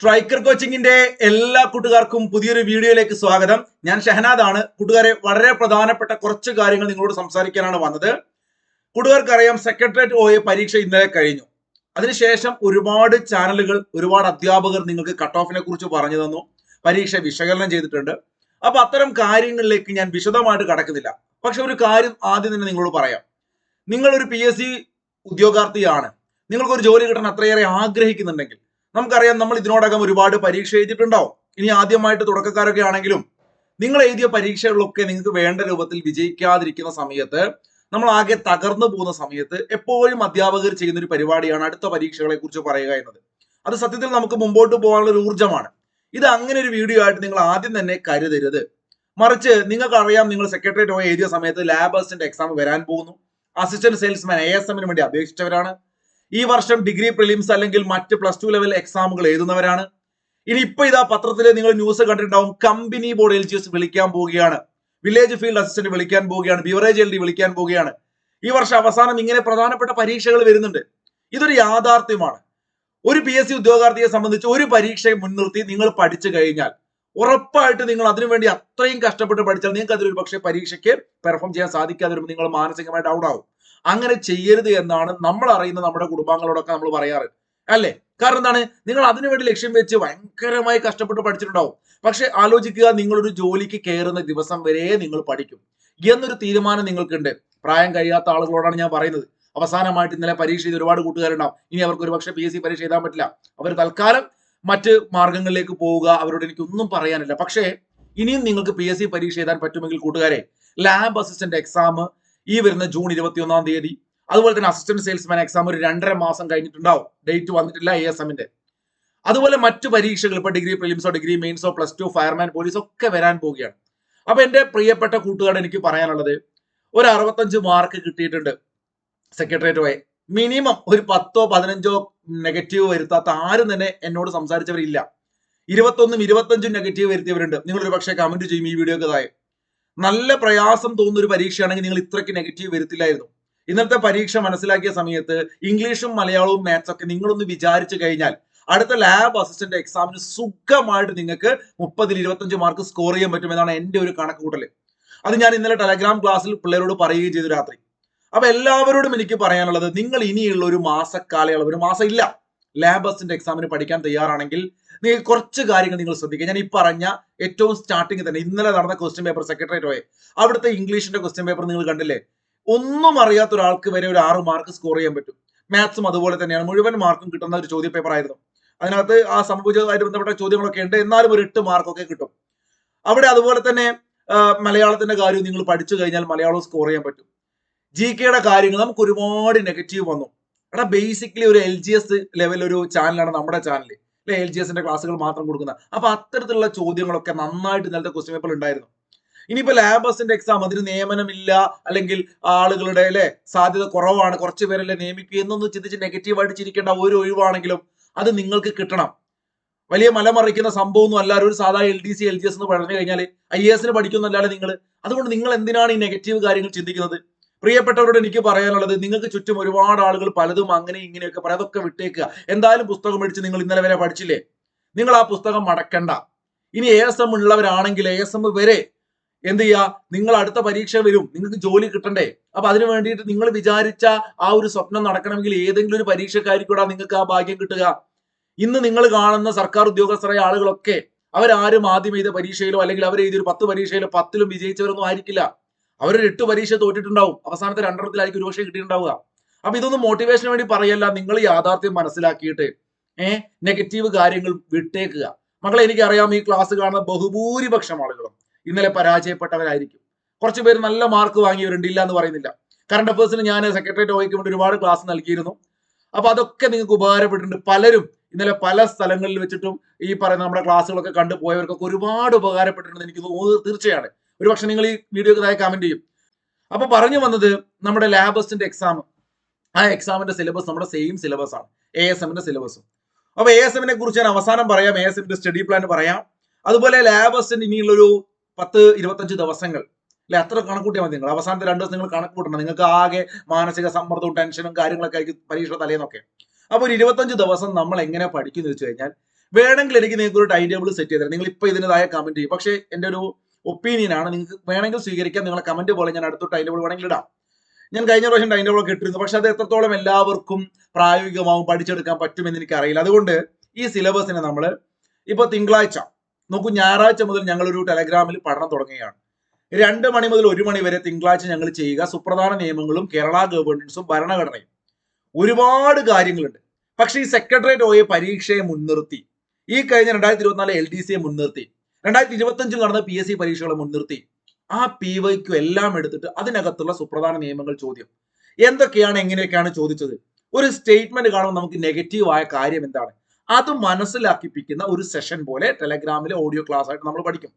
Striker കോച്ചിങ്ങിന്റെ എല്ലാ കൂട്ടുകാർക്കും പുതിയൊരു വീഡിയോയിലേക്ക് സ്വാഗതം. ഞാൻ ഷഹനാദാണ്. കൂട്ടുകാരെ വളരെ പ്രധാനപ്പെട്ട കുറച്ച് കാര്യങ്ങൾ നിങ്ങളോട് സംസാരിക്കാനാണ് വന്നത്. കൂട്ടുകാർക്കറിയാം സെക്രട്ടേറിയറ്റ് ഒ പരീക്ഷ ഇന്നലെ കഴിഞ്ഞു. അതിനുശേഷം ഒരുപാട് ചാനലുകൾ ഒരുപാട് അധ്യാപകർ നിങ്ങൾക്ക് കട്ട് ഓഫിനെ കുറിച്ച് പറഞ്ഞു തന്നു. പരീക്ഷ വിശകലനം ചെയ്തിട്ടുണ്ട്. അപ്പൊ അത്തരം കാര്യങ്ങളിലേക്ക് ഞാൻ വിശദമായിട്ട് കടക്കുന്നില്ല. പക്ഷെ ഒരു കാര്യം ആദ്യം തന്നെ നിങ്ങളോട് പറയാം. നിങ്ങൾ ഒരു പി എസ് സി ഉദ്യോഗാർത്ഥിയാണ്. നിങ്ങൾക്ക് ഒരു ജോലി കിട്ടാൻ അത്രയേറെ ആഗ്രഹിക്കുന്നുണ്ടെങ്കിൽ നമുക്കറിയാം നമ്മൾ ഇതിനോടകം ഒരുപാട് പരീക്ഷ എഴുതിയിട്ടുണ്ടാവും. ഇനി ആദ്യമായിട്ട് തുടക്കക്കാരൊക്കെ ആണെങ്കിലും നിങ്ങൾ എഴുതിയ പരീക്ഷകളൊക്കെ നിങ്ങൾക്ക് വേണ്ട രൂപത്തിൽ വിജയിക്കാതിരിക്കുന്ന സമയത്ത് നമ്മൾ ആകെ തകർന്നു പോകുന്ന സമയത്ത് എപ്പോഴും അധ്യാപകർ ചെയ്യുന്ന ഒരു പരിപാടിയാണ് അടുത്ത പരീക്ഷകളെ കുറിച്ച് പറയുക എന്നത്. അത് സത്യത്തിൽ നമുക്ക് മുമ്പോട്ട് പോകാനുള്ള ഒരു ഊർജമാണ്. ഇത് അങ്ങനെ ഒരു വീഡിയോ ആയിട്ട് നിങ്ങൾ ആദ്യം തന്നെ കരുതരുത്. മറിച്ച് നിങ്ങൾക്ക് അറിയാം നിങ്ങൾ സെക്രട്ടേറിയറ്റ് പോയി എഴുതിയ സമയത്ത് ലാബ് അസിസ്റ്റന്റ് എക്സാം വരാൻ പോകുന്നു. അസിസ്റ്റന്റ് സെയിൽസ്മാൻ എ എസ് എമ്മിന് വേണ്ടി അപേക്ഷിച്ചവരാണ്. ഈ വർഷം ഡിഗ്രി പ്രിലിംസ് അല്ലെങ്കിൽ മറ്റ് പ്ലസ് ടു ലെവൽ എക്സാമുകൾ എഴുതുന്നവരാണ്. ഇനി ഇപ്പൊ ഇതാ പത്രത്തിൽ നിങ്ങൾ ന്യൂസ് കണ്ടിട്ടുണ്ടാവും. Company board L G S വിളിക്കാൻ പോവുകയാണ്. വില്ലേജ് ഫീൽഡ് അസിസ്റ്റന്റ് വിളിക്കാൻ പോവുകയാണ്. ബിവറേജ് എൽ ഡി വിളിക്കാൻ പോവുകയാണ്. ഈ വർഷം അവസാനം ഇങ്ങനെ പ്രധാനപ്പെട്ട പരീക്ഷകൾ വരുന്നുണ്ട്. ഇതൊരു യാഥാർത്ഥ്യമാണ്. ഒരു പി എസ് സി ഉദ്യോഗാർത്ഥിയെ സംബന്ധിച്ച് ഒരു പരീക്ഷയെ മുൻനിർത്തി നിങ്ങൾ പഠിച്ചു കഴിഞ്ഞാൽ ഉറപ്പായിട്ട് നിങ്ങൾ അതിനുവേണ്ടി അത്രയും കഷ്ടപ്പെട്ട് പഠിച്ചാൽ നിങ്ങൾക്ക് അതിലൊരു പക്ഷേ പരീക്ഷയ്ക്ക് പെർഫോം ചെയ്യാൻ സാധിക്കാതെ വരുമ്പോൾ നിങ്ങൾ മാനസികമായി ഡൗൺ ആവും. അങ്ങനെ ചെയ്യരുത് എന്നാണ് നമ്മൾ അറിയുന്ന നമ്മുടെ കുടുംബാംഗങ്ങളോടൊക്കെ നമ്മൾ പറയാറ്. അല്ലേ? കാരണം എന്താണ്? നിങ്ങൾ അതിനുവേണ്ടി ലക്ഷ്യം വെച്ച് ഭയങ്കരമായി കഷ്ടപ്പെട്ട് പഠിച്ചിട്ടുണ്ടാവും. പക്ഷെ ആലോചിക്കുക നിങ്ങളൊരു ജോലിക്ക് കയറുന്ന ദിവസം വരെ നിങ്ങൾ പഠിക്കും. എന്നൊരു തീരുമാനം നിങ്ങൾക്കുണ്ട്. പ്രായം കഴിയാത്ത ആളുകളോടാണ് ഞാൻ പറയുന്നത്. അവസാനമായിട്ട് ഇന്നലെ പരീക്ഷ ചെയ്ത് ഒരുപാട് കൂട്ടുകാരുണ്ടാവും. ഇനി അവർക്ക് ഒരു പക്ഷേ പി എസ് സി പരീക്ഷ എഴുതാൻ പറ്റില്ല. അവർ തൽക്കാലം മറ്റ് മാർഗങ്ങളിലേക്ക് പോവുക. അവരോട് എനിക്കൊന്നും പറയാനില്ല. പക്ഷേ ഇനിയും നിങ്ങൾക്ക് പി എസ് സി പരീക്ഷ എഴുതാൻ പറ്റുമെങ്കിൽ കൂട്ടുകാരെ ലാബ് അസിസ്റ്റന്റ് എക്സാം ഈ വരുന്ന ജൂൺ ഇരുപത്തി ഒന്നാം തീയതി. അതുപോലെ തന്നെ അസിസ്റ്റന്റ് സെയിൽസ്മാൻ എക്സാം ഒരു രണ്ടര മാസം കഴിഞ്ഞിട്ടുണ്ടാവും. ഡേറ്റ് വന്നിട്ടില്ല എ എസ് എമ്മിന്റെ അതുപോലെ മറ്റു പരീക്ഷകൾ ഇപ്പൊ ഡിഗ്രി പ്രിലിംസോ ഡിഗ്രി മെയിൻസോ പ്ലസ് ടു ഫയർമാൻ പോലീസ് ഒക്കെ വരാൻ പോവുകയാണ്. അപ്പൊ എന്റെ പ്രിയപ്പെട്ട കൂട്ടുകാരുടെ എനിക്ക് പറയാനുള്ളത് ഒരു അറുപത്തഞ്ച് മാർക്ക് കിട്ടിയിട്ടുണ്ട് സെക്രട്ടേറിയറ്റ് വൈ മിനിമം ഒരു പത്തോ പതിനഞ്ചോ നെഗറ്റീവ് വരുത്താത്ത ആരും തന്നെ എന്നോട് സംസാരിച്ചവരില്ല. ഇരുപത്തൊന്നും ഇരുപത്തഞ്ചും നെഗറ്റീവ് വരുത്തിയവരുണ്ട്. നിങ്ങൾ പക്ഷേ കമന്റ് ചെയ്യും ഈ വീഡിയോക്ക് താഴെ. നല്ല പ്രയാസം തോന്നുന്ന ഒരു പരീക്ഷയാണെങ്കിൽ നിങ്ങൾ ഇത്രയ്ക്ക് നെഗറ്റീവ് വരുത്തില്ലായിരുന്നു. ഇന്നത്തെ പരീക്ഷ മനസ്സിലാക്കിയ സമയത്ത് ഇംഗ്ലീഷും മലയാളവും മാത്സ് ഒക്കെ നിങ്ങളൊന്ന് വിചാരിച്ചു കഴിഞ്ഞാൽ അടുത്ത ലാബ് അസിസ്റ്റന്റ് എക്സാമിന് സുഖമായിട്ട് നിങ്ങൾക്ക് മുപ്പതിൽ ഇരുപത്തഞ്ച് മാർക്ക് സ്കോർ ചെയ്യാൻ പറ്റും എന്നാണ് എന്റെ ഒരു കണക്കുകൂട്ടൽ അത് ഞാൻ ഇന്നലെ ടെലഗ്രാം ക്ലാസ്സിൽ പിള്ളേരോട് പറയുകയും ചെയ്തു രാത്രി. അപ്പൊ എല്ലാവരോടും എനിക്ക് പറയാനുള്ളത് നിങ്ങൾ ഇനിയുള്ള ഒരു മാസക്കാലയളവ് ഒരു മാസം ഇല്ല. ലാബ് അസിസ്റ്റന്റ് എക്സാമിന് പഠിക്കാൻ തയ്യാറാണെങ്കിൽ നിങ്ങൾ കുറച്ച് കാര്യങ്ങൾ നിങ്ങൾ ശ്രദ്ധിക്കുക. ഞാൻ ഈ പറഞ്ഞ ഏറ്റവും സ്റ്റാർട്ടിങ് തന്നെ ഇന്നലെ നടന്ന ക്വസ്റ്റ്യൻ പേപ്പർ സെക്രട്ടേറിയറ്റ് അവിടുത്തെ ഇംഗ്ലീഷിന്റെ ക്വസ്റ്റ്യൻ പേപ്പർ നിങ്ങൾ കണ്ടില്ലേ? ഒന്നും അറിയാത്ത ഒരാൾക്ക് വരെ ഒരു ആറ് മാർക്ക് സ്കോർ ചെയ്യാൻ പറ്റും. മാത്സും അതുപോലെ തന്നെയാണ്. മുഴുവൻ മാർക്കും കിട്ടുന്ന ഒരു ചോദ്യ പേപ്പർ ആയിരുന്നു. അതിനകത്ത് ആ സംഭവിച്ചതുമായിട്ട് ബന്ധപ്പെട്ട ചോദ്യങ്ങളൊക്കെ ഉണ്ട്. എന്നാലും ഒരു എട്ട് മാർക്കൊക്കെ കിട്ടും. അവിടെ അതുപോലെ തന്നെ മലയാളത്തിന്റെ കാര്യം നിങ്ങൾ പഠിച്ചു കഴിഞ്ഞാൽ മലയാളം സ്കോർ ചെയ്യാൻ പറ്റും. ജി കെയുടെ കാര്യങ്ങൾ നമുക്ക് ഒരുപാട് നെഗറ്റീവ് വന്നു. എടാ ബേസിക്കലി ഒരു എൽ ജി എസ് ലെവൽ ഒരു ചാനലാണ് നമ്മുടെ ചാനൽ അല്ലെ എൽ ജി എസിന്റെ ക്ലാസ്സുകൾ മാത്രം കൊടുക്കുന്ന. അപ്പൊ അത്തരത്തിലുള്ള ചോദ്യങ്ങളൊക്കെ നന്നായിട്ട് ഇന്നലത്തെ ക്വസ്റ്റ്യൻ പേപ്പർ ഉണ്ടായിരുന്നു. ഇനിയിപ്പോ ലാബസിന്റെ എക്സാം അതിന് നിയമനമില്ല അല്ലെങ്കിൽ ആളുകളുടെ അല്ലെ സാധ്യത കുറവാണ് കുറച്ച് പേരല്ലേ നിയമിക്കുക എന്നൊന്ന് ചിന്തിച്ച് നെഗറ്റീവായിട്ട് ചിരിക്കേണ്ട ഒരു ഒഴിവാണെങ്കിലും അത് നിങ്ങൾക്ക് കിട്ടണം. വലിയ മലമറിക്കുന്ന സംഭവമൊന്നും അല്ലാതെ ഒരു സാധാ L D C L G S എന്ന് പറഞ്ഞു കഴിഞ്ഞാൽ ഐ എസിന് പഠിക്കുന്നല്ലാതെ നിങ്ങൾ അതുകൊണ്ട് നിങ്ങൾ എന്തിനാണ് ഈ നെഗറ്റീവ് കാര്യങ്ങൾ ചിന്തിക്കുന്നത്? പ്രിയപ്പെട്ടവരോട് എനിക്ക് പറയാനുള്ളത് നിങ്ങൾക്ക് ചുറ്റും ഒരുപാട് ആളുകൾ പലതും അങ്ങനെ ഇങ്ങനെയൊക്കെ പറയാം. അതൊക്കെ വിട്ടേക്കുക എന്തായാലും പുസ്തകം മേടിച്ച് നിങ്ങൾ ഇന്നലെ വരെ പഠിച്ചില്ലേ? നിങ്ങൾ ആ പുസ്തകം മടക്കണ്ട. ഇനി എ എസ് എം ഉള്ളവരാണെങ്കിൽ എ എസ് എം വരെ എന്ത് ചെയ്യുക നിങ്ങൾ അടുത്ത പരീക്ഷ വരും. നിങ്ങൾക്ക് ജോലി കിട്ടണ്ടേ? അപ്പൊ അതിനു വേണ്ടിയിട്ട് നിങ്ങൾ വിചാരിച്ച ആ ഒരു സ്വപ്നം നടക്കണമെങ്കിൽ ഏതെങ്കിലും ഒരു പരീക്ഷക്കാരിക്കൂടാ നിങ്ങൾക്ക് ആ ഭാഗ്യം കിട്ടുക. ഇന്ന് നിങ്ങൾ കാണുന്ന സർക്കാർ ഉദ്യോഗസ്ഥരായ ആളുകളൊക്കെ അവരാരും ആദ്യം എഴുതിയ പരീക്ഷയിലോ അല്ലെങ്കിൽ അവർ എഴുതിയൊരു പത്ത് പരീക്ഷയിലോ പത്തിലും വിജയിച്ചവരൊന്നും ആയിരിക്കില്ല. അവരൊരു എട്ട് പരീക്ഷ തോറ്റിട്ടുണ്ടാവും. അവസാനത്തെ രണ്ടെണ്ണത്തിലായിരിക്കും ഒരുപക്ഷെ കിട്ടിയിട്ടുണ്ടാവുക. അപ്പൊ ഇതൊന്നും മോട്ടിവേഷന് വേണ്ടി പറയല്ല. നിങ്ങൾ യാഥാർത്ഥ്യം മനസ്സിലാക്കിയിട്ട് ഏഹ് നെഗറ്റീവ് കാര്യങ്ങൾ വിട്ടേക്കുക. മക്കളെ എനിക്കറിയാം ഈ ക്ലാസ് കാണുന്ന ബഹുഭൂരിപക്ഷം ആളുകളും ഇന്നലെ പരാജയപ്പെട്ടവരായിരിക്കും. കുറച്ച് പേര് നല്ല മാർക്ക് വാങ്ങിയവരുണ്ട്. ഇല്ല എന്ന് പറയുന്നില്ല. കറണ്ട് അഫേഴ്സിന് ഞാൻ സെക്രട്ടേറിയറ്റ് ഓയ്ക്ക് വേണ്ടി ഒരുപാട് ക്ലാസ് നൽകിയിരുന്നു. അപ്പൊ അതൊക്കെ നിങ്ങൾക്ക് ഉപകാരപ്പെട്ടിട്ടുണ്ട്. പലരും ഇന്നലെ പല സ്ഥലങ്ങളിൽ വെച്ചിട്ടും ഈ പറയുന്ന നമ്മുടെ ക്ലാസ്സുകളൊക്കെ കണ്ടു പോയവർക്കൊക്കെ ഒരുപാട് ഉപകാരപ്പെട്ടിട്ടുണ്ട് എനിക്ക് തീർച്ചയാണ്. ഒരുപക്ഷെ നിങ്ങൾ ഈ വീഡിയോക്ക് താഴെ കമന്റ് ചെയ്യും. അപ്പൊ പറഞ്ഞു വന്നത് നമ്മുടെ ലാബസിന്റെ എക്സാം ആ എക്സാമിന്റെ സിലബസ് നമ്മുടെ സെയിം സിലബസ് ആണ്. എ എസ് എമ്മിന്റെ സിലബസും അപ്പൊ എ എസ് എമ്മിനെ കുറിച്ച് ഞാൻ അവസാനം പറയാം. എ എസ് എമ്മിന്റെ സ്റ്റഡി പ്ലാൻ പറയാം. അതുപോലെ അസിസ്റ്റന്റ് ഇനിയുള്ളൊരു പത്ത് ഇരുപത്തഞ്ച് ദിവസങ്ങൾ. അല്ലെ അത്ര കണക്കൂട്ടിയാൽ മതി നിങ്ങൾ അവസാനത്തെ രണ്ട് ദിവസം നിങ്ങൾ കണക്ക് കൂട്ടണം. നിങ്ങൾക്ക് ആകെ മാനസിക സമ്മർദ്ദവും ടെൻഷനും കാര്യങ്ങളൊക്കെ ആയിരിക്കും പരീക്ഷ തലേന്നൊക്കെ. അപ്പൊ ഒരു ഇരുപത്തഞ്ച് ദിവസം നമ്മൾ എങ്ങനെ പഠിക്കുന്നു വെച്ച് കഴിഞ്ഞാൽ വേണമെങ്കിൽ എനിക്ക് നിങ്ങൾക്ക് ഒരു ടൈം ടേബിൾ സെറ്റ് ചെയ്ത് തരാം. നിങ്ങൾ ഇപ്പൊ ഇതിന്റെതായ കമന്റ് ചെയ്യും. പക്ഷേ എന്റെ ഒരു ഒപ്പീനിയൻ ആണ്. നിങ്ങൾക്ക് വേണമെങ്കിൽ സ്വീകരിക്കാം. നിങ്ങളെ കമന്റ് പോലെ ഞാൻ അടുത്ത ടൈം ടേബിൾ വേണമെങ്കിൽ ഇടാം. ഞാൻ കഴിഞ്ഞ പ്രാവശ്യം ടൈം ടേബിൾ ഒക്കെ ഇട്ടിരുന്നു. പക്ഷെ അത് എത്രത്തോളം എല്ലാവർക്കും പ്രായോഗികമാവും പഠിച്ചെടുക്കാൻ പറ്റുമെന്ന് എനിക്ക് അറിയില്ല അതുകൊണ്ട് ഈ സിലബസിനെ നമ്മൾ ഇപ്പൊ തിങ്കളാഴ്ച നോക്കൂ ഞായറാഴ്ച മുതൽ ഞങ്ങളൊരു ടെലഗ്രാമിൽ പഠനം തുടങ്ങുകയാണ്. രണ്ട് മണി മുതൽ ഒരു മണി വരെ തിങ്കളാഴ്ച ഞങ്ങൾ ചെയ്യുക. സുപ്രധാന നിയമങ്ങളും കേരള ഗവേണൻസും ഭരണഘടനയും. ഒരുപാട് കാര്യങ്ങളുണ്ട്. പക്ഷേ ഈ സെക്രട്ടേറിയറ്റ് ഒയെ പരീക്ഷയെ മുൻനിർത്തി. ഈ കഴിഞ്ഞ രണ്ടായിരത്തി ഇരുപത്തിനാല് എൽ ഡി സിയെ മുൻനിർത്തി. രണ്ടായിരത്തി ഇരുപത്തി അഞ്ചിൽ നടന്ന പി എസ് സി പരീക്ഷകളെ മുൻനിർത്തി ആ പി വൈക്കും എല്ലാം എടുത്തിട്ട് അതിനകത്തുള്ള സുപ്രധാന നിയമങ്ങൾ ചോദ്യം. എന്തൊക്കെയാണ് എങ്ങനെയൊക്കെയാണ് ചോദിച്ചത്? ഒരു സ്റ്റേറ്റ്മെന്റ് കാണുമ്പോൾ നമുക്ക് നെഗറ്റീവായ കാര്യം എന്താണ്? അത് മനസ്സിലാക്കിപ്പിക്കുന്ന ഒരു സെഷൻ പോലെ ടെലഗ്രാമിലെ ഓഡിയോ ക്ലാസ് ആയിട്ട് നമ്മൾ പഠിക്കും.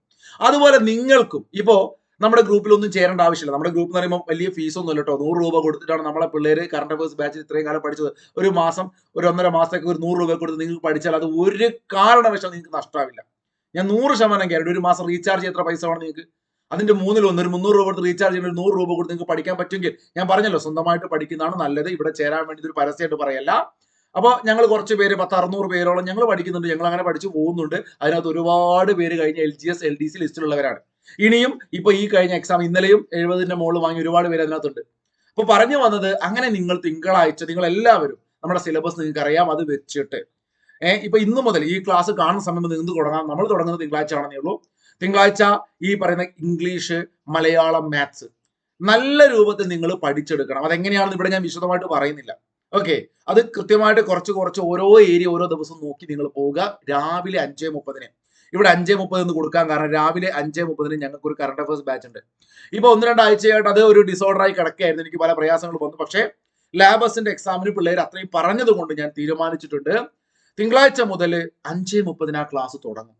അതുപോലെ നിങ്ങൾക്കും ഇപ്പോ നമ്മുടെ ഗ്രൂപ്പിൽ ഒന്നും ചേരേണ്ട ആവശ്യമില്ല. നമ്മുടെ ഗ്രൂപ്പ് എന്ന് പറയുമ്പോൾ വലിയ ഫീസ് ഒന്നും കേട്ടോ നൂറ് രൂപ കൊടുത്തിട്ടാണ് നമ്മളെ പിള്ളേര് കറണ്ട് അഫയേഴ്സ് ബാച്ചിൽ ഇത്രയും കാലം പഠിച്ചത്. ഒരു മാസം ഒരു ഒന്നര മാസത്തേക്ക് ഒരു നൂറ് രൂപ കൊടുത്ത് നിങ്ങൾക്ക് പഠിച്ചാൽ അത് ഒരു കാരണവശാലും നിങ്ങൾക്ക് നഷ്ടമാവില്ല ഞാൻ നൂറ് ശതമാനം ഗ്യാരണ്ടി ഒരു മാസം റീചാർജ് എത്ര പൈസ വേണം നിങ്ങൾക്ക്? അതിന്റെ മൂന്നിലൊന്ന് ഒരു മുന്നൂറ് രൂപ കൊടുത്ത് റീചാർജ് ചെയ്യുന്ന ഒരു നൂറ് രൂപ കൊടുത്ത് നിങ്ങൾക്ക് പഠിക്കാൻ പറ്റുമെങ്കിൽ ഞാൻ പറഞ്ഞല്ലോ സ്വന്തമായിട്ട് പഠിക്കുന്നതാണ് നല്ലത്. ഇവിടെ ചേരാൻ വേണ്ടി ഒരു പരസ്യമായിട്ട് പറയല്ല. അപ്പോൾ ഞങ്ങൾ കുറച്ച് പേര് പത്ത് അറുന്നൂറ് പേരോളം ഞങ്ങൾ പഠിക്കുന്നുണ്ട്. ഞങ്ങൾ അങ്ങനെ പഠിച്ചു പോകുന്നുണ്ട്. അതിനകത്ത് ഒരുപാട് പേര് കഴിഞ്ഞ L G S L D C ലിസ്റ്റിലുള്ളവരാണ്. ഇനിയും ഇപ്പൊ ഈ കഴിഞ്ഞ എക്സാം ഇന്നലെയും എഴുപതിന്റെ മുകളിൽ വാങ്ങി ഒരുപാട് പേര് അതിനകത്തുണ്ട്. അപ്പൊ പറഞ്ഞു വന്നത് അങ്ങനെ നിങ്ങൾ തിങ്കളാഴ്ച നിങ്ങൾ എല്ലാവരും നമ്മുടെ സിലബസ് നിങ്ങൾക്ക് അറിയാം അത് വെച്ചിട്ട്. ഏഹ് ഇപ്പൊ ഇന്ന് മുതൽ ഈ ക്ലാസ് കാണുന്ന സമയം നിന്ന് തുടങ്ങാം. നമ്മൾ തുടങ്ങുന്നത് തിങ്കളാഴ്ച ആണെന്നേ ഉള്ളൂ. തിങ്കളാഴ്ച ഈ പറയുന്ന ഇംഗ്ലീഷ് മലയാളം മാത്സ് നല്ല രൂപത്തിൽ നിങ്ങൾ പഠിച്ചെടുക്കണം. അതെങ്ങനെയാണെന്ന് ഇവിടെ ഞാൻ വിശദമായിട്ട് പറയുന്നില്ല. ഓക്കെ അത് കൃത്യമായിട്ട് കുറച്ച് കുറച്ച് ഓരോ ഏരിയ ഓരോ ദിവസം നോക്കി നിങ്ങൾ പോവുക. രാവിലെ അഞ്ചേ മുപ്പതിന്. ഇവിടെ അഞ്ചേ മുപ്പത് എന്ന് കൊടുക്കാൻ കാരണം രാവിലെ അഞ്ചേ മുപ്പതിന് ഞങ്ങൾക്ക് ഒരു കറണ്ട് അഫയേഴ്സ് ബാച്ച് ഉണ്ട്. ഇപ്പൊ ഒന്ന് രണ്ടാഴ്ചയായിട്ട് അത് ഒരു ഡിസോർഡറായി കിടക്കുകയായിരുന്നു. എനിക്ക് പല പ്രയാസങ്ങൾ വന്നു. പക്ഷേ ലാബസിന്റെ എക്സാമിന് പിള്ളേർ അത്രയും പറഞ്ഞതുകൊണ്ട് ഞാൻ തീരുമാനിച്ചിട്ടുണ്ട്. തിങ്കളാഴ്ച മുതൽ അഞ്ചേ മുപ്പതിന് ആ ക്ലാസ് തുടങ്ങും.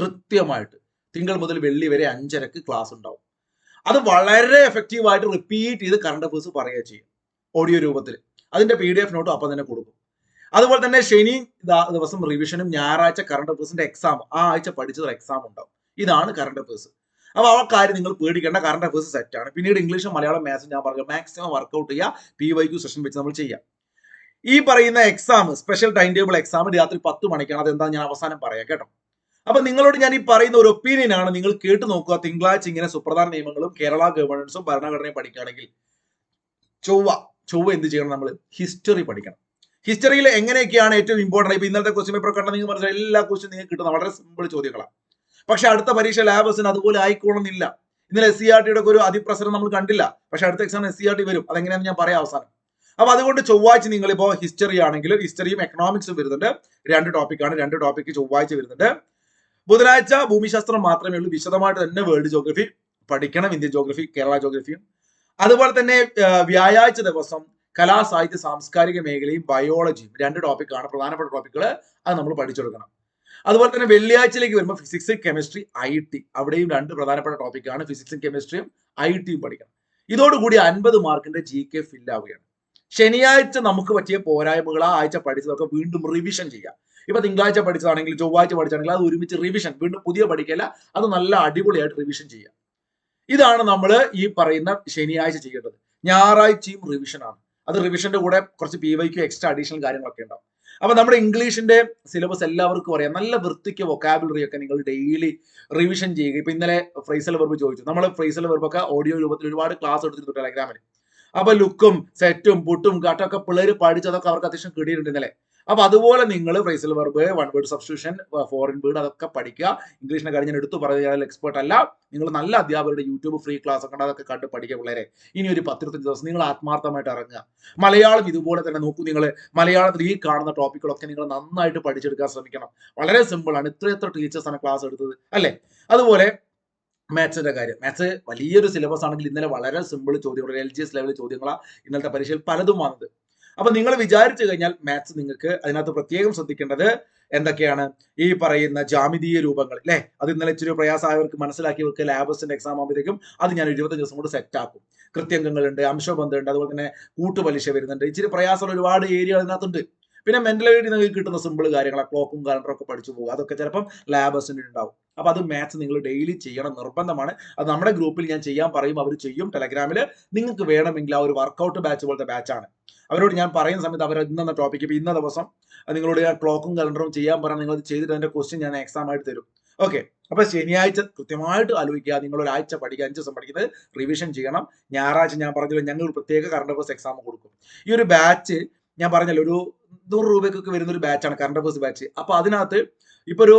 കൃത്യമായിട്ട്. തിങ്കൾ മുതൽ വെള്ളി വരെ അഞ്ചരക്ക് ക്ലാസ് ഉണ്ടാവും. അത് വളരെ എഫക്റ്റീവ് ആയിട്ട് റിപ്പീറ്റ് ചെയ്ത് കറണ്ട് അഫേഴ്സ് പറയുക ചെയ്യും. ഓഡിയോ രൂപത്തിൽ അതിന്റെ പി ഡി എഫ് നോട്ടും അപ്പം തന്നെ കൊടുക്കും. അതുപോലെ തന്നെ ശനി ദിവസം റിവിഷനും ഞായറാഴ്ച കറണ്ട് അഫേഴ്സിന്റെ എക്സാം ആ ആഴ്ച പഠിച്ചത് എക്സാം ഉണ്ടാവും. ഇതാണ് കറണ്ട് അഫേഴ്സ് അപ്പോൾ ആ കാര്യം നിങ്ങൾ പേടിക്കേണ്ട. കറണ്ട് അഫേഴ്സ് സെറ്റാണ് പിന്നീട് ഇംഗ്ലീഷും മലയാളം മാത്സും ഞാൻ പറഞ്ഞു മാക്സിമം വർക്കൗട്ട് ചെയ്യുക പി വൈ ക്യു സെഷൻ വെച്ച് നമ്മൾ ചെയ്യാം. ഈ പറയുന്ന exam special time table exam രാത്രി പത്ത് മണിക്കാണ്. അതെന്താ ഞാൻ അവസാനം പറയാം കേട്ടോ. അപ്പൊ നിങ്ങളോട് ഞാൻ ഈ പറയുന്ന ഒരു ഒപ്പീനിയൻ ആണ് നിങ്ങൾ കേട്ട് നോക്കുക. തിങ്കളാഴ്ച ഇങ്ങനെ സുപ്രധാന നിയമങ്ങളും കേരള ഗവേണൻസും ഭരണഘടനയും പഠിക്കുകയാണെങ്കിൽ ചൊവ്വ ചൊവ്വ എന്ത് ചെയ്യണം നമ്മൾ ഹിസ്റ്ററി പഠിക്കണം. ഹിസ്റ്ററിയിൽ എങ്ങനെയൊക്കെയാണ് ഏറ്റവും ഇമ്പോർട്ടന്റ് ഇപ്പൊ ഇന്നത്തെ ക്വസ്റ്റ്യൻ പേപ്പർ കണ്ട നിങ്ങൾ മനസ്സിലായി. എല്ലാ ക്വസ്റ്റ്യൻ നിങ്ങൾക്ക് കിട്ടുന്ന വളരെ സിമ്പിൾ ചോദ്യങ്ങളാണ്. പക്ഷെ അടുത്ത പരീക്ഷ ലാബസിന് അതുപോലെ ആയിക്കോണമെന്നില്ല ഇന്നലെ എസ് സി ആർ ടിയുടെ ഒരു അതിപ്രസരം നമ്മൾ കണ്ടില്ല. പക്ഷെ അടുത്ത exam S C R T വരും. അതെങ്ങനെയാണെന്ന് ഞാൻ പറയാം അവസാനം. അപ്പൊ അതുകൊണ്ട് ചൊവ്വാഴ്ച നിങ്ങൾ ഇപ്പോൾ ഹിസ്റ്ററി ആണെങ്കിൽ ഹിസ്റ്ററിയും എക്കണോമിക്സും വരുന്നുണ്ട്. രണ്ട് ടോപ്പിക്കാണ് രണ്ട് ടോപ്പിക്ക് ചൊവ്വാഴ്ച വരുന്നുണ്ട്. ബുധനാഴ്ച ഭൂമിശാസ്ത്രം മാത്രമേ ഉള്ളൂ. വിശദമായിട്ട് തന്നെ വേൾഡ് ജോഗ്രഫി പഠിക്കണം ഇന്ത്യൻ ജോഗ്രഫി കേരള ജോഗ്രഫിയും അതുപോലെ തന്നെ വ്യാഴാഴ്ച ദിവസം കലാ സാഹിത്യ സാംസ്കാരിക മേഖലയും ബയോളജിയും രണ്ട് ടോപ്പിക്കാണ് പ്രധാനപ്പെട്ട ടോപ്പിക്കുകൾ അത് നമ്മൾ പഠിച്ചെടുക്കണം അതുപോലെ തന്നെ വെള്ളിയാഴ്ചയിലേക്ക് വരുമ്പോൾ ഫിസിക്സ് കെമിസ്ട്രി ഐ ടി അവിടെയും രണ്ട് പ്രധാനപ്പെട്ട ടോപ്പിക്കാണ് ഫിസിക്സും കെമിസ്ട്രിയും ഐ ടിയും പഠിക്കണം. ഇതോടുകൂടി അൻപത് മാർക്കിന്റെ ജി കെ ഫില്ലാവുകയാണ് ശനിയാഴ്ച നമുക്ക് പറ്റിയ പോരായ്മകൾ ആ ആഴ്ച പഠിച്ചതൊക്കെ വീണ്ടും റിവിഷൻ ചെയ്യാം. ഇപ്പൊ തിങ്കളാഴ്ച പഠിച്ചതാണെങ്കിൽ ചൊവ്വാഴ്ച പഠിച്ചാണെങ്കിൽ അത് ഒരുമിച്ച് റിവിഷൻ വീണ്ടും പുതിയ പഠിക്കല്ല അത് നല്ല അടിപൊളിയായിട്ട് റിവിഷൻ ചെയ്യാം. ഇതാണ് നമ്മൾ ഈ പറയുന്ന ശനിയാഴ്ച ചെയ്യേണ്ടത്. ഞായറാഴ്ചയും റിവിഷൻ ആണ്. അത് റിവിഷന്റെ കൂടെ കുറച്ച് പി വൈക്ക് എക്സ്ട്രാ അഡീഷണൽ കാര്യങ്ങളൊക്കെ ഉണ്ടാവും. അപ്പൊ നമ്മുടെ ഇംഗ്ലീഷിന്റെ സിലബസ് എല്ലാവർക്കും അറിയാം. നല്ല വൃത്തിക്ക് വൊക്കാബുലറി ഒക്കെ നിങ്ങൾ ഡെയിലി റിവിഷൻ ചെയ്യുക. ഇപ്പൊ ഇന്നലെ ഫ്രൈസൽ വെർബ് ചോദിച്ചു. നമ്മൾ ഫ്രൈസൽ വെർബൊക്കെ ഓഡിയോ രൂപത്തിൽ ഒരുപാട് ക്ലാസ് എടുത്തിട്ടുണ്ട് ടെലഗ്രാമിൽ അപ്പൊ ലുക്കും സെറ്റും പുട്ടും കാട്ടൊക്കെ പിള്ളേർ പഠിച്ചതൊക്കെ അവർക്ക് അത്യാവശ്യം കിട്ടിയിട്ടുണ്ട് ഇന്നലെ. അപ്പൊ അതുപോലെ നിങ്ങൾ phrasal verb one word substitution foreign word അതൊക്കെ പഠിക്കുക. ഇംഗ്ലീഷിനെ ഞാൻ എടുത്തു പറഞ്ഞാൽ എക്സ്പേർട്ട് അല്ല. നിങ്ങൾ നല്ല അധ്യാപകരുടെ യൂട്യൂബ് ഫ്രീ ക്ലാസ് ഒക്കെ അതൊക്കെ കണ്ട് പഠിക്കുക പിള്ളേരെ. ഇനി ഒരു പത്തിരുപത്തഞ്ച് ദിവസം നിങ്ങൾ ആത്മാർത്ഥമായിട്ട് ഇറങ്ങുക. മലയാളം ഇതുപോലെ തന്നെ നോക്കൂ നിങ്ങൾ. മലയാളത്തിൽ ഈ കാണുന്ന ടോപ്പിക്കുകളൊക്കെ നിങ്ങൾ നന്നായിട്ട് പഠിച്ചെടുക്കാൻ ശ്രമിക്കണം. വളരെ സിമ്പിൾ ആണ്. ഇത്ര എത്ര ടീച്ചേഴ്സ് ആണ് ക്ലാസ് എടുത്തത്. അല്ലേ? അതുപോലെ മാത്സിന്റെ കാര്യം. മാത്സ് വലിയൊരു സിലബസ് ആണെങ്കിൽ ഇന്നലെ വളരെ സിമ്പിൾ ചോദ്യങ്ങൾ എൽ ജി എസ് ലെവൽ ചോദ്യങ്ങളാണ് ഇന്നലത്തെ പരീക്ഷയിൽ പലതും വന്നത്. അപ്പൊ നിങ്ങൾ വിചാരിച്ചു കഴിഞ്ഞാൽ മാത്സ് നിങ്ങൾക്ക് അതിനകത്ത് പ്രത്യേകം ശ്രദ്ധിക്കേണ്ടത് എന്തൊക്കെയാണ്? ഈ പറയുന്ന ജാമിതീയ രൂപങ്ങൾ അല്ലെ അത് ഇന്നലെ ഇച്ചിരി പ്രയാസമായവർക്ക് മനസ്സിലാക്കി വെക്കുക ലാബസിന്റെ എക്സാം ആകുമ്പോഴത്തേക്കും അത് ഞാൻ ഇരുപത്തഞ്ച് ദിവസം കൊണ്ട് സെറ്റ് ആക്കും. കൃത്യംഗങ്ങളുണ്ട് അംശബന്ധമുണ്ട് അതുപോലെ തന്നെ കൂട്ടുപലിശ വരുന്നുണ്ട്. ഇച്ചിരി പ്രയാസമുള്ള ഒരുപാട് ഏരിയ അതിനകത്തുണ്ട് പിന്നെ മെന്റലായിട്ട് നിങ്ങൾക്ക് കിട്ടുന്ന സിമ്പിൾ കാര്യങ്ങൾ ക്ലോക്കും കാലണ്ടറും ഒക്കെ പഠിച്ചു പോകുക. അതൊക്കെ ചിലപ്പം അസിന്റെ ഉണ്ടാവും. അപ്പൊ അത് മാത്സ് നിങ്ങൾ ഡെയിലി ചെയ്യണം നിർബന്ധമാണ്. അത് നമ്മുടെ ഗ്രൂപ്പിൽ ഞാൻ ചെയ്യാൻ പറയും അവർ ചെയ്യും. ടെലഗ്രാമിൽ നിങ്ങൾക്ക് വേണമെങ്കിൽ ആ ഒരു വർക്കൗട്ട് ബാച്ച് പോലത്തെ ബാച്ചാണ് അവരോട് ഞാൻ പറയുന്ന സമയത്ത് അവർ ഇന്നത്തെ ടോപ്പിക്ക് ഇപ്പൊ ഇന്ന ദിവസം നിങ്ങളോട് ഞാൻ ക്ലോക്കും കലണ്ടറും ചെയ്യാൻ പറയാൻ നിങ്ങൾ ചെയ്തിട്ട് അതിന്റെ ക്വസ്റ്റ്യൻ ഞാൻ എക്സാം ആയിട്ട് തരും. ഓക്കെ അപ്പൊ ശനിയാഴ്ച കൃത്യമായിട്ട് ആലോചിക്കുക. നിങ്ങൾ ഒരാഴ്ച പഠിക്കുക അഞ്ച് ദിവസം പഠിക്കുന്നത് റിവിഷൻ ചെയ്യണം. ഞായറാഴ്ച ഞാൻ പറഞ്ഞില്ല ഞങ്ങൾ പ്രത്യേക കറണ്ട് അഫേഴ്സ് എക്സാം കൊടുക്കും. ഈ ഒരു ബാച്ച് ഞാൻ പറഞ്ഞല്ലോ ഒരു നൂറ് രൂപയ്ക്കൊക്കെ വരുന്ന ഒരു ബാച്ചാണ് കറണ്ട് അഫേഴ്സ് ബാച്ച് അപ്പൊ അതിനകത്ത് ഇപ്പൊ ഒരു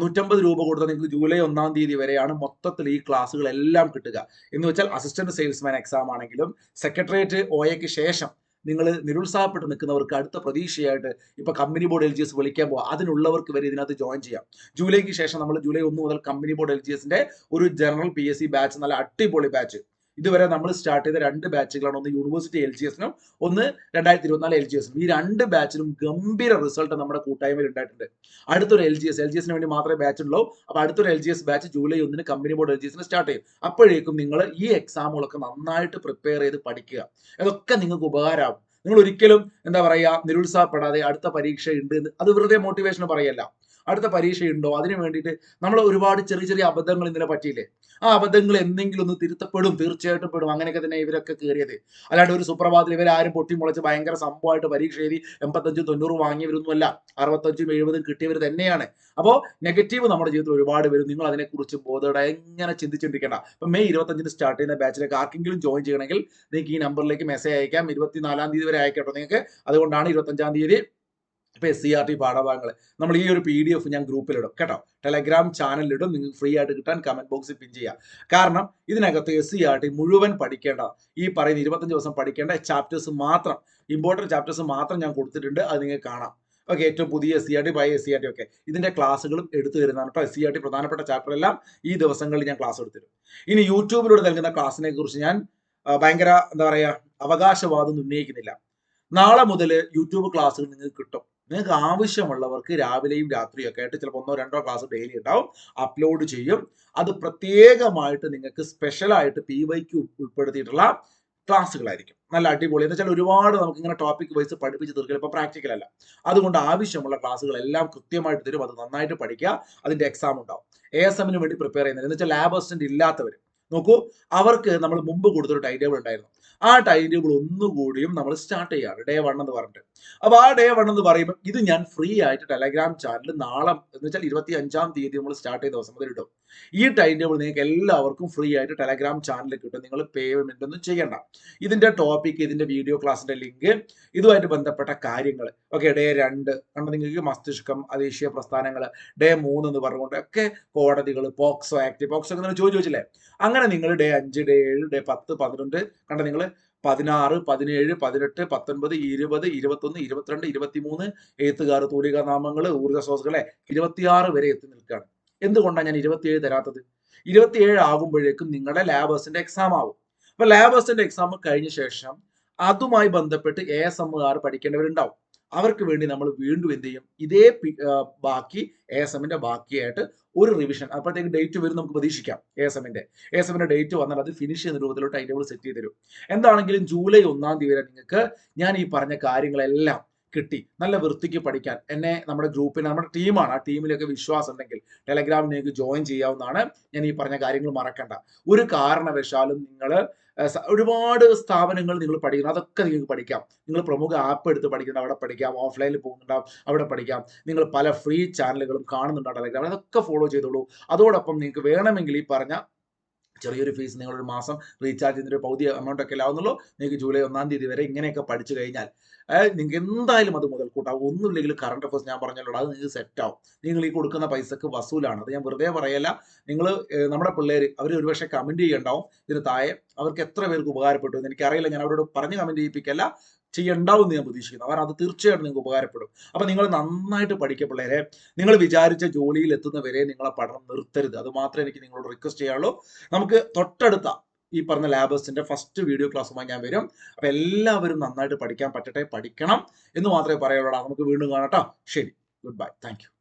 നൂറ്റമ്പത് രൂപ കൊടുത്താൽ നിങ്ങൾക്ക് ജൂലൈ ഒന്നാം തീയതി വരെയാണ് മൊത്തത്തിൽ ഈ ക്ലാസ്സുകളെല്ലാം കിട്ടുക. എന്ന് വെച്ചാൽ അസിസ്റ്റന്റ് സെയിൽസ്മാൻ എക്സാം ആണെങ്കിലും സെക്രട്ടേറിയറ്റ് ഓയക്ക് ശേഷം നിങ്ങൾ നിരുത്സാഹപ്പെട്ട് നിൽക്കുന്നവർക്ക് അടുത്ത പ്രതീക്ഷയായിട്ട് ഇപ്പൊ company board L G S വിളിക്കാൻ പോകാം അതിനുള്ളവർക്ക് വരെ ഇതിനകത്ത് ജോയിൻ ചെയ്യാം. ജൂലൈക്ക് ശേഷം നമ്മൾ ജൂലൈ ഒന്ന് മുതൽ കമ്പനി ബോർഡ് എൽ ജി എസിന്റെ ഒരു general P S C batch നല്ല അടിപൊളി ബാച്ച് ഇതുവരെ നമ്മൾ സ്റ്റാർട്ട് ചെയ്ത രണ്ട് ബാച്ചുകളാണ് ഒന്ന് യൂണിവേഴ്സിറ്റി എൽ ജി എസിനും ഒന്ന് രണ്ടായിരത്തി ഇരുപത്തിനാല് എൽ ജി എസിനും ഈ രണ്ട് ബാച്ചിലും ഗംഭീര റിസൾട്ട് നമ്മുടെ കൂട്ടായ്മയിൽ ഉണ്ടായിട്ടുണ്ട്. അടുത്തൊരു L G S L G എസിന് വേണ്ടി മാത്രമേ ബാച്ച് ഉള്ളൂ. അപ്പൊ അടുത്തൊരു L G S batch July ഒന്നിന് കമ്പനി ബോർഡ് എൽ ജി എസിന് സ്റ്റാർട്ട് ചെയ്യും. അപ്പോഴേക്കും നിങ്ങൾ ഈ എക്സാമുകളൊക്കെ നന്നായിട്ട് പ്രിപ്പയർ ചെയ്ത് പഠിക്കുക. ഇതൊക്കെ നിങ്ങൾക്ക് ഉപകാരമാകും നിങ്ങൾ ഒരിക്കലും എന്താ പറയുക നിരുത്സാഹപ്പെടാതെ അടുത്ത പരീക്ഷ ഉണ്ട് എന്ന് അത് വെറുതെ മോട്ടിവേഷൻ പറയല്ല. അടുത്ത പരീക്ഷയുണ്ടോ? അതിന് വേണ്ടിയിട്ട് നമ്മൾ ഒരുപാട് ചെറിയ ചെറിയ അബദ്ധങ്ങൾ ഇന്നലെ പറ്റിയില്ലേ? ആ അബദ്ധങ്ങൾ എന്തെങ്കിലും ഒന്ന് തിരുത്തപ്പെടും തീർച്ചയായിട്ടും പെടും. അങ്ങനെയൊക്കെ തന്നെ ഇവരൊക്കെ കയറിയത് അല്ലാണ്ട് ഒരു സുപ്രഭാതത്തിൽ ഇവരാരും പൊട്ടിമുളച്ച് ഭയങ്കര സംഭവമായിട്ട് പരീക്ഷ എഴുതി എൺപത്തഞ്ചും തൊണ്ണൂറും വാങ്ങിയവരൊന്നുമല്ല അറുപത്തഞ്ചും എഴുപതും കിട്ടിയവർ തന്നെയാണ്. അപ്പോൾ നെഗറ്റീവ് നമ്മുടെ ജീവിതത്തിൽ ഒരുപാട് വരും. നിങ്ങൾ അതിനെക്കുറിച്ച് ബോധയുടെ എങ്ങനെ ചിന്തിച്ചിരിക്കേണ്ട അപ്പം മെയ് ഇരുപത്തഞ്ചിന് സ്റ്റാർട്ട് ചെയ്യുന്ന ബാച്ചിലേക്ക് ആർക്കെങ്കിലും ജോയിൻ ചെയ്യണമെങ്കിൽ നിങ്ങൾക്ക് ഈ നമ്പറിലേക്ക് മെസ്സേജ് അയക്കാം. ഇരുപത്തിനാലാം തീയതി വരെ അയക്കട്ടോ നിങ്ങൾക്ക്. അതുകൊണ്ടാണ് ഇരുപത്തഞ്ചാം തീയതി ഇപ്പൊ എസ് സി ആർ ടി പാഠഭാഗങ്ങൾ നമ്മൾ ഈ ഒരു പി ഡി എഫ് ഞാൻ ഗ്രൂപ്പിലിടും. കേട്ടോ? ടെലഗ്രാം ചാനലിലിടും നിങ്ങൾക്ക് ഫ്രീ ആയിട്ട് കിട്ടാൻ കമന്റ് ബോക്സിൽ പിൻ ചെയ്യാം. കാരണം ഇതിനകത്ത് എസ് സി ആർ ടി മുഴുവൻ പഠിക്കേണ്ട ഈ പറയുന്ന ഇരുപത്തഞ്ച് ദിവസം പഠിക്കേണ്ട ചാപ്റ്റേഴ്സ് മാത്രം ഇമ്പോർട്ടന്റ് ചാപ്റ്റേഴ്സ് മാത്രം ഞാൻ കൊടുത്തിട്ടുണ്ട്. അത് നിങ്ങൾക്ക് കാണാം. ഓക്കെ ഏറ്റവും പുതിയ S C R T by S C R T ഒക്കെ. ഇതിന്റെ ക്ലാസ്സുകളും എടുത്തു തരുന്നതാണ് കേട്ടോ എസ് സി ആർ ടി പ്രധാനപ്പെട്ട ചാപ്റ്റർ എല്ലാം ഈ ദിവസങ്ങളിൽ ഞാൻ ക്ലാസ് എടുത്തിരും ഇനി യൂട്യൂബിലൂടെ നൽകുന്ന ക്ലാസ്സിനെ കുറിച്ച് ഞാൻ ഭയങ്കര എന്താ പറയാ അവകാശവാദം ഉന്നയിക്കുന്നില്ല. നാളെ മുതൽ യൂട്യൂബ് ക്ലാസ്സുകൾ നിങ്ങൾക്ക് കിട്ടും. നിങ്ങൾക്ക് ആവശ്യമുള്ളവർക്ക് രാവിലെയും രാത്രിയും ഒക്കെ ആയിട്ട് ചിലപ്പോൾ ഒന്നോ രണ്ടോ ക്ലാസ് ഡെയിലി ഉണ്ടാവും അപ്ലോഡ് ചെയ്യും. അത് പ്രത്യേകമായിട്ട് നിങ്ങൾക്ക് സ്പെഷ്യലായിട്ട് പി വൈക്ക് ഉൾപ്പെടുത്തിയിട്ടുള്ള ക്ലാസ്സുകളായിരിക്കും. നല്ല അടിപൊളി. എന്ന് വെച്ചാൽ ഒരുപാട് നമുക്ക് ഇങ്ങനെ ടോപ്പിക് വൈസ് പഠിപ്പിച്ച് തീർക്കില്ല ഇപ്പൊ പ്രാക്ടിക്കൽ അല്ല. അതുകൊണ്ട് ആവശ്യമുള്ള ക്ലാസ്സുകളെല്ലാം കൃത്യമായിട്ട് തരും. അത് നന്നായിട്ട് പഠിക്കുക. അതിന്റെ എക്സാം ഉണ്ടാവും. എ എസ് എമ്മിന് വേണ്ടി പ്രിപ്പയർ ചെയ്യുന്നത് എന്ന് വെച്ചാൽ ലാബ് അസിസ്റ്റന്റ് ഇല്ലാത്തവർ നോക്കൂ അവർക്ക് നമ്മൾ മുമ്പ് കൊടുത്തൊരു ടൈം ടേബിൾ ഉണ്ടായിരുന്നു. ആ ടൈം ടേബിൾ ഒന്നുകൂടിയും നമ്മൾ സ്റ്റാർട്ട് ചെയ്യാണ്. ഡേ വൺ എന്ന് പറഞ്ഞിട്ട്. അപ്പൊ ആ ഡേ വൺ എന്ന് പറയുമ്പോൾ ഇത് ഞാൻ ഫ്രീ ആയിട്ട് ടെലഗ്രാം ചാനൽ നാളെ എന്ന് വെച്ചാൽ ഇരുപത്തി അഞ്ചാം തീയതി നമ്മൾ സ്റ്റാർട്ട് ചെയ്ത ദിവസം മുതൽ ഇടും. ഈ ടൈം ടേബിൾ നിങ്ങൾക്ക് എല്ലാവർക്കും ഫ്രീ ആയിട്ട് ടെലഗ്രാം ചാനലിൽ കിട്ടും. നിങ്ങൾ പേയ്മെന്റ് ഒന്നും ചെയ്യണ്ട. ഇതിന്റെ ടോപ്പിക് ഇതിന്റെ വീഡിയോ ക്ലാസിന്റെ ലിങ്ക് ഇതുമായിട്ട് ബന്ധപ്പെട്ട കാര്യങ്ങൾ ഓക്കെ ഡേ രണ്ട്. കണ്ട നിങ്ങൾക്ക് മസ്തിഷ്കം അതീശീയ പ്രസ്ഥാനങ്ങൾ ഡേ മൂന്ന് എന്ന് പറഞ്ഞുകൊണ്ട് ഒക്കെ കോടതികൾ പോക്സോ ആക്ട് പോക്സോ ഒക്കെ ചോദിച്ചു വെച്ചില്ലേ അങ്ങനെ നിങ്ങൾ ഡേ അഞ്ച് ഡേ ഏഴ് ഡേ പത്ത് പതിനൊന്ന് കണ്ട നിങ്ങൾ പതിനാറ് പതിനേഴ് പതിനെട്ട് പത്തൊൻപത് ഇരുപത് ഇരുപത്തൊന്ന് ഇരുപത്തിരണ്ട് ഇരുപത്തിമൂന്ന് എഴുത്തുകാർ തൂലിക നാമങ്ങൾ ഊർജസ്രോതസ്സുകളെ ഇരുപത്തിയാറ് വരെ എത്തി നിൽക്കുകയാണ് എന്തുകൊണ്ടാണ് ഞാൻ ഇരുപത്തിയേഴ് തരാത്തത്? ഇരുപത്തിയേഴ് ആകുമ്പോഴേക്കും നിങ്ങളുടെ ലാബേഴ്സിന്റെ എക്സാം ആവും. അപ്പൊ ലാബേഴ്സിന്റെ എക്സാം കഴിഞ്ഞ ശേഷം അതുമായി ബന്ധപ്പെട്ട് എ എസ് എമ്മുകാർ പഠിക്കേണ്ടവരുണ്ടാവും. അവർക്ക് വേണ്ടി നമ്മൾ വീണ്ടും എന്ത് ചെയ്യും? ഇതേ ബാക്കി എ എസ് എമ്മിന്റെ ബാക്കിയായിട്ട് ഒരു റിവിഷൻ അപ്പോഴത്തേക്ക് ഡേറ്റ് വരും നമുക്ക് പ്രതീക്ഷിക്കാം. എ എസ് എമ്മിന്റെ എ എസ് എമ്മിന്റെ ഡേറ്റ് വന്നാൽ അത് ഫിനിഷ് ചെയ്യുന്ന രൂപത്തിലോട്ട് ടൈം ടേബിൾ സെറ്റ് ചെയ്ത് തരും. എന്താണെങ്കിലും ജൂലൈ ഒന്നാം തീയതി വരെ നിങ്ങൾക്ക് ഞാൻ ഈ പറഞ്ഞ കാര്യങ്ങളെല്ലാം കിട്ടി. നല്ല വൃത്തിക്ക് പഠിക്കാൻ. എന്നെ നമ്മുടെ ഗ്രൂപ്പിന് നമ്മുടെ ടീമാണ് ആ ടീമിലൊക്കെ വിശ്വാസം ഉണ്ടെങ്കിൽ ടെലഗ്രാമിൽ നിങ്ങൾക്ക് ജോയിൻ ചെയ്യാവുന്നതാണ്. ഞാൻ ഈ പറഞ്ഞ കാര്യങ്ങൾ മറക്കണ്ട. ഒരു കാരണവശാലും നിങ്ങൾ ഒരുപാട് സ്ഥാപനങ്ങൾ നിങ്ങൾ പഠിക്കണം അതൊക്കെ നിങ്ങൾക്ക് പഠിക്കാം. നിങ്ങൾ പ്രമുഖ ആപ്പ് എടുത്ത് പഠിക്കുന്നുണ്ട്. അവിടെ പഠിക്കാം. ഓഫ്ലൈനിൽ പോകുന്നുണ്ടാവും. അവിടെ പഠിക്കാം. നിങ്ങൾ പല ഫ്രീ ചാനലുകളും കാണുന്നുണ്ടാവും ടെലഗ്രാം അതൊക്കെ ഫോളോ ചെയ്തോളൂ. അതോടൊപ്പം നിങ്ങൾക്ക് വേണമെങ്കിൽ ഈ പറഞ്ഞ ചെറിയൊരു ഫീസ് നിങ്ങൾ ഒരു മാസം റീചാർജ് ഒരു പൗതി എമൗണ്ട് ഒക്കെ ആവുന്നുള്ളൂ. നിങ്ങൾക്ക് ജൂലൈ ഒന്നാം തീയതി വരെ ഇങ്ങനെയൊക്കെ പഠിച്ചു കഴിഞ്ഞാൽ നിങ്ങൾക്ക് എന്തായാലും അത് മുതൽക്കൂട്ടാവും ഒന്നുമില്ലെങ്കിൽ കറണ്ട് അഫേഴ്സ് ഞാൻ പറഞ്ഞല്ലോ അത് നിങ്ങൾക്ക് സെറ്റ് ആവും. നിങ്ങൾ ഈ കൊടുക്കുന്ന പൈസക്ക് വസൂലാണ്. അത് ഞാൻ വെറുതെ പറയല്ല. നിങ്ങൾ നമ്മുടെ പിള്ളേർ അവർ ഒരുപക്ഷെ കമന്റ് ചെയ്യണ്ടാവും. ഇതിന് താഴെ അവർക്ക് എത്ര പേർക്ക് ഉപകാരപ്പെട്ടു എന്ന് എനിക്കറിയില്ല. ഞാൻ അവരോട് പറഞ്ഞ് കമന്റ് ചെയ്യിപ്പിക്കല്ല. ചെയ്യണ്ടാവും എന്ന് ഞാൻ പ്രതീക്ഷിക്കുന്നു. അവർ അത് തീർച്ചയായിട്ടും നിങ്ങൾക്ക് ഉപകാരപ്പെടും. അപ്പൊ നിങ്ങൾ നന്നായിട്ട് പഠിക്കുക പിള്ളേരെ. നിങ്ങൾ വിചാരിച്ച ജോലിയിൽ എത്തുന്നവരെ നിങ്ങളെ പഠനം നിർത്തരുത്. അത് മാത്രമേ എനിക്ക് നിങ്ങളോട് റിക്വസ്റ്റ് ചെയ്യാനുള്ളൂ. നമുക്ക് തൊട്ടടുത്ത ഈ പറഞ്ഞ ലാബേഴ്സിന്റെ ഫസ്റ്റ് വീഡിയോ ക്ലാസ്സുമായി ഞാൻ വരും. അപ്പൊ എല്ലാവരും നന്നായിട്ട് പഠിക്കാൻ പറ്റട്ടെ പഠിക്കണം എന്ന് മാത്രമേ പറയുള്ളൂ നമുക്ക് വീണ്ടും കാണട്ടോ ട്ടോ ശരി. Good bye thank